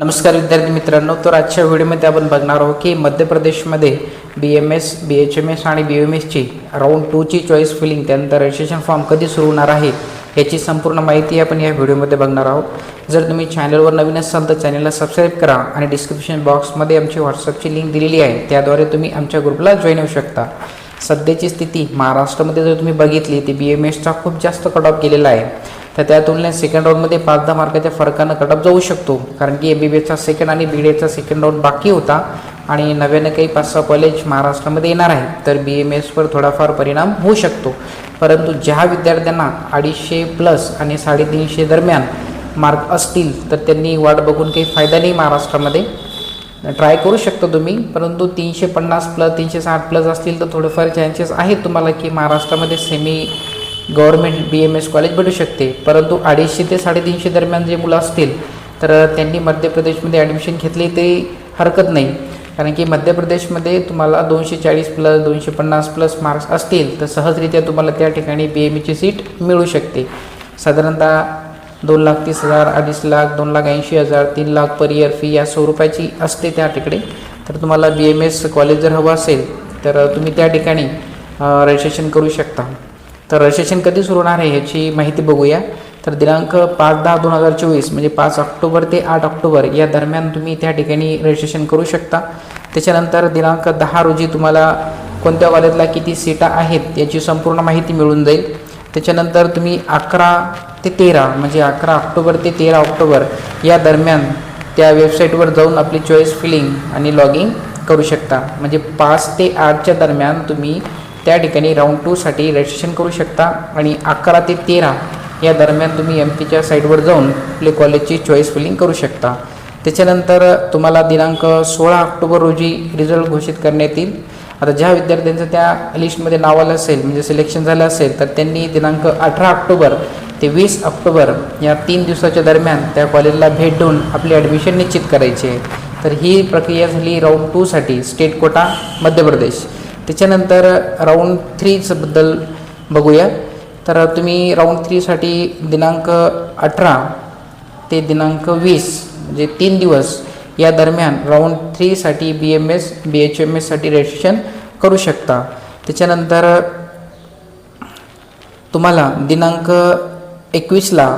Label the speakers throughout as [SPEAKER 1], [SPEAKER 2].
[SPEAKER 1] नमस्कार विद्यार्थी मित्रांनो तर आजच्या व्हिडिओमध्ये आपण बघणार आहोत की मध्य प्रदेशमध्ये B M S B H M S आणि बी एम एसची राऊंड टूची चॉईस फिलिंग त्यानंतर रजिस्ट्रेशन फॉर्म कधी सुरू होणार आहे याची संपूर्ण माहिती आपण या व्हिडिओमध्ये बघणार आहोत. जर तुम्ही चॅनलवर नवीन असाल तर चॅनलला सबस्क्राईब करा आणि डिस्क्रिप्शन बॉक्समध्ये आमची व्हॉट्सअपची लिंक दिलेली आहे. त्याद्वारे तुम्ही आमच्या ग्रुपला जॉईन होऊ शकता. सध्याची स्थिती महाराष्ट्रामध्ये जर तुम्ही बघितली ती बी एम एसचा खूप जास्त कट ऑफ गेलेला आहे. तर त्या तुलनेत सेकंड राऊंडमध्ये पाच दहा मार्काच्या फरकानं कटअप जाऊ शकतो. कारण की एम बी बी एसचा सेकंड आणि बी एचा सेकंड राऊंड बाकी होता. आणि नव्यानं काही पाच सहा कॉलेज महाराष्ट्रामध्ये येणार आहे तर बी एम एसवर थोडाफार परिणाम होऊ शकतो. परंतु ज्या विद्यार्थ्यांना अडीचशे प्लस आणि साडेतीनशे दरम्यान मार्क असतील तर त्यांनी वाट बघून काही फायदा नाही महाराष्ट्रामध्ये. ट्राय करू शकता तुम्ही. परंतु तीनशे पन्नास प्लस तीनशे साठ प्लस असतील तर थोडेफार चान्सेस आहेत तुम्हाला की महाराष्ट्रामध्ये semi government B M S college भेटू शकते. परंतु अडीचशे ते साडेतीनशे दरम्यान जे मुलं असतील तर त्यांनी मध्य प्रदेशमध्ये ॲडमिशन घेतली ते हरकत नाही. कारण की मध्य प्रदेशमध्ये तुम्हाला दोनशे चाळीस प्लस दोनशे पन्नास प्लस मार्क्स असतील तर सहजरित्या तुम्हाला त्या ठिकाणी बी एम एची सीट मिळू शकते. साधारणतः दोन लाख तीस हजार अडीच लाख दोन लाख ऐंशी हजार तीन लाख पर इयर फी या स्वरूपाची असते त्या ठिकाणी. तर तुम्हाला बी एम एस कॉलेज जर हवं असेल तर तुम्ही त्या ठिकाणी रजिस्ट्रेशन करू शकता. तर रजिस्ट्रेशन कधी सुरू होणार आहे ह्याची माहिती बघूया. तर दिनांक पाच दहा दोन हजार चोवीस म्हणजे पाच ऑक्टोबर ते आठ ऑक्टोबर या दरम्यान तुम्ही त्या ठिकाणी रजिस्ट्रेशन करू शकता. त्याच्यानंतर दिनांक दहा रोजी तुम्हाला कोणत्या कॉलेजला किती सीटा आहेत याची संपूर्ण माहिती मिळून जाईल. त्याच्यानंतर तुम्ही अकरा ते तेरा म्हणजे अकरा ऑक्टोबर ते तेरा ऑक्टोबर या दरम्यान त्या वेबसाईटवर जाऊन आपली चॉईस फिलिंग आणि लॉगिंग करू शकता. म्हणजे पाच ते आठच्या दरम्यान तुम्ही त्या ठिकाणी राऊंड टूसाठी रजिस्ट्रेशन करू शकता आणि अकरा ते तेरा या दरम्यान तुम्ही एम पीच्या साईटवर जाऊन आपले कॉलेजची चॉईस फिलिंग करू शकता. त्याच्यानंतर तुम्हाला दिनांक सोळा ऑक्टोबर रोजी रिझल्ट घोषित करण्यात येईल आता ज्या विद्यार्थ्यांचं त्या लिस्टमध्ये नाव आलं असेल म्हणजे सिलेक्शन झालं असेल तर त्यांनी दिनांक अठरा ऑक्टोबर ते वीस ऑक्टोबर या तीन दिवसाच्या दरम्यान त्या कॉलेजला भेट देऊन आपली ॲडमिशन निश्चित करायची आहे. तर ही प्रक्रिया झाली round टूसाठी state quota Madhya Pradesh. त्याच्यानंतर राऊंड थ्रीचबद्दल बघूया. तर तुम्ही राऊंड थ्रीसाठी दिनांक अठरा ते दिनांक वीस म्हणजे तीन दिवस या दरम्यान round थ्रीसाठी B M S B H M एससाठी registration करू शकता. त्याच्यानंतर तुम्हाला दिनांक एकवीसला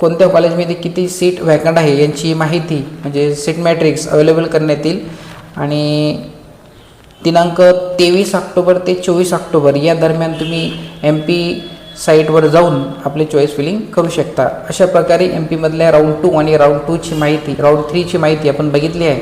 [SPEAKER 1] कोणत्या कॉलेजमध्ये किती सीट वॅकंट आहे यांची माहिती म्हणजे सीट मॅट्रिक्स अवेलेबल करण्यात येईल. आणि दिनांक तेवीस ऑक्टोबर ते चोवीस ऑक्टोबर या दरम्यान तुम्ही एम पी साईटवर जाऊन आपले चॉईस फिलिंग करू शकता. अशा प्रकारे एम पीमधल्या राऊंड टू आणि राऊंड टूची माहिती राऊंड थ्रीची माहिती आपण बघितली आहे.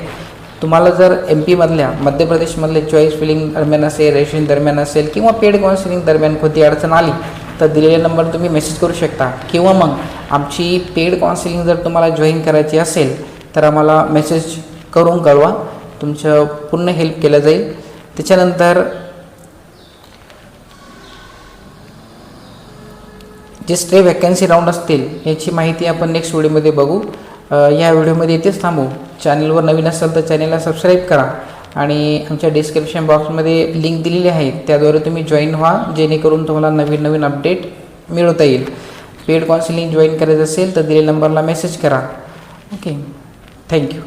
[SPEAKER 1] तुम्हाला जर एम पीमधल्या मध्य प्रदेशमधले चॉईस फिलिंग दरम्यान असेल रेशन दरम्यान असेल किंवा पेड काउन्सिलिंग दरम्यान कोणती अडचण आली तर दिलेल्या नंबर तुम्ही मेसेज करू शकता. किंवा मग आमची पेड काउन्सिलिंग जर तुम्हाला जॉईन करायची असेल तर आम्हाला मेसेज करून कळवा. तुमचं पूर्ण हेल्प केलं जाईल. त्याच्यानंतर जे स्टे वॅकन्सी राऊंड असतील याची माहिती आपण नेक्स्ट व्हिडिओमध्ये बघू. या व्हिडिओमध्ये इथेच थांबू. चॅनलवर नवीन असाल तर चॅनलला सबस्क्राईब करा. आणि आमच्या डिस्क्रिप्शन बॉक्समध्ये लिंक दिलेली आहे. त्याद्वारे तुम्ही जॉईन व्हा जेणेकरून तुम्हाला नवीन नवीन अपडेट मिळवता येईल. पेड काउन्सिलिंग जॉईन करायचं असेल तर दिलेल्या नंबरला मेसेज करा. Okay thank you